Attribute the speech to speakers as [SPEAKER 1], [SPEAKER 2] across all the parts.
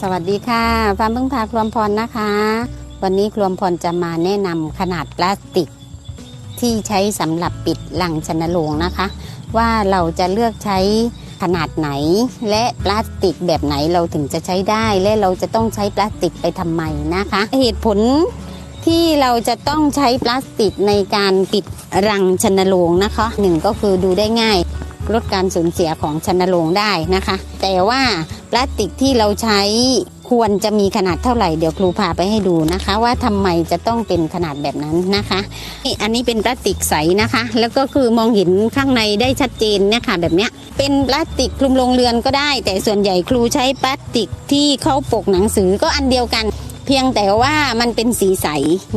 [SPEAKER 1] สวัสดีค่ะฟาร์มพึ่งพาครวมพรนะคะ วันนี้ครวมพรจะมาแนะนำขนาดพลาสติก ที่ใช้สำหรับปิดลังชนโลงนะคะ ว่าเราจะเลือกใช้ขนาดไหน และพลาสติกแบบไหนเราถึงจะใช้ได้ และเราจะต้องใช้พลาสติกไปทำไมนะคะ เหตุผลที่เราจะต้องใช้พลาสติกในการปิดรังชนโลงนะคะหนึ่งก็คือดูได้ง่ายลดการสูญเสียของชนโลงได้นะคะ แต่ว่า พลาสติกที่เราใช้ควรจะมีขนาดเท่าไหร่เดี๋ยวครูพาไปให้ดูนะคะ ว่าทำไมจะต้องเป็นขนาดแบบนั้นนะคะนี่อันนี้เป็นพลาสติกใสนะคะ แล้วก็คือมองเห็นข้างในได้ชัดเจนเนี่ยค่ะแบบเนี้ยเป็นพลาสติกคลุมโรงเรือนก็ได้ แต่ส่วนใหญ่ครูใช้พลาสติกที่เข้าปกหนังสือก็อันเดียวกัน เพียงแต่ว่ามันเป็นสีใส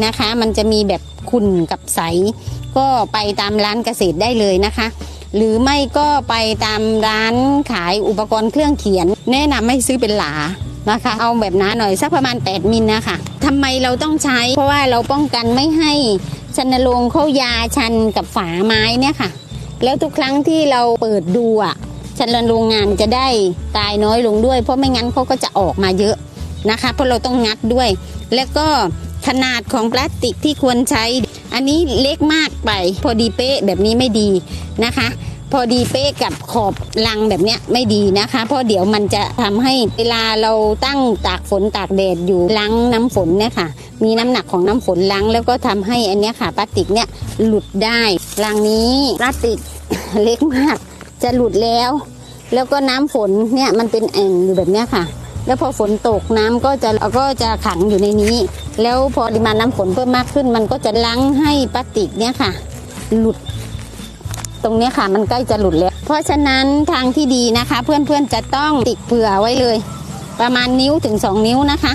[SPEAKER 1] นะคะ มันจะมีแบบขุ่นกับใส ก็ไปตามร้านเกษตรได้เลยนะคะ หรือไม่ก็ไปตามร้านขายอุปกรณ์เครื่องเขียน แนะนำให้ซื้อเป็นหลานะคะเอาแบบหนาหน่อยสักประมาณ 8 มิลนะคะทำไมเราต้องใช้ เพราะว่าเราป้องกันไม่ให้ชันโลงเข้ายาชันกับฝาไม้เนี่ยค่ะ แล้วทุกครั้งที่เราเปิดดูอะชันโรงงานจะได้ตายน้อยลงด้วย เพราะไม่งั้นเขาก็จะออกมาเยอะนะคะ เพราะเราต้องงัดด้วย แล้วก็ขนาดของพลาสติกที่ควรใช้ อันนี้เล็กมากไป พอดีเป๊ะแบบนี้ไม่ดีนะคะ พอดีเป๊ะกับขอบลังแบบเนี้ยไม่ดีนะคะ เพราะเดี๋ยวมันจะทำให้เวลาเราตั้งตากฝนตากแดดอยู่ล้างน้ำฝนเนี่ยค่ะ มีน้ำหนักของน้ำฝนล้างแล้วก็ทำให้อันเนี้ยค่ะพลาสติกเนี่ยหลุดได้ลังนี้พลาสติกเล็กมากจะหลุดแล้ว แล้วก็น้ำฝนเนี่ยมันเป็นแอ่งอยู่แบบเนี้ยค่ะ แล้วพอฝนตกน้ำก็จะก็จะขังอยู่ในนี้ แล้วพอปริมาณน้ำฝนเพิ่มมากขึ้น มันก็จะล้างให้พลาสติกเนี่ยค่ะ หลุด ตรงเนี้ยค่ะมันใกล้จะหลุดแล้ว เพราะฉะนั้นทางที่ดีนะคะ เพื่อนๆจะต้องติดเผื่อไว้เลย ประมาณนิ้วถึง 2 นิ้วนะคะ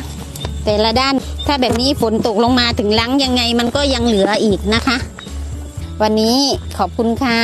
[SPEAKER 1] แต่ละด้านถ้าแบบนี้ฝนตกลงมาถึงล้างยังไงมันก็ยังเหลืออีกนะคะ วันนี้ขอบคุณค่ะ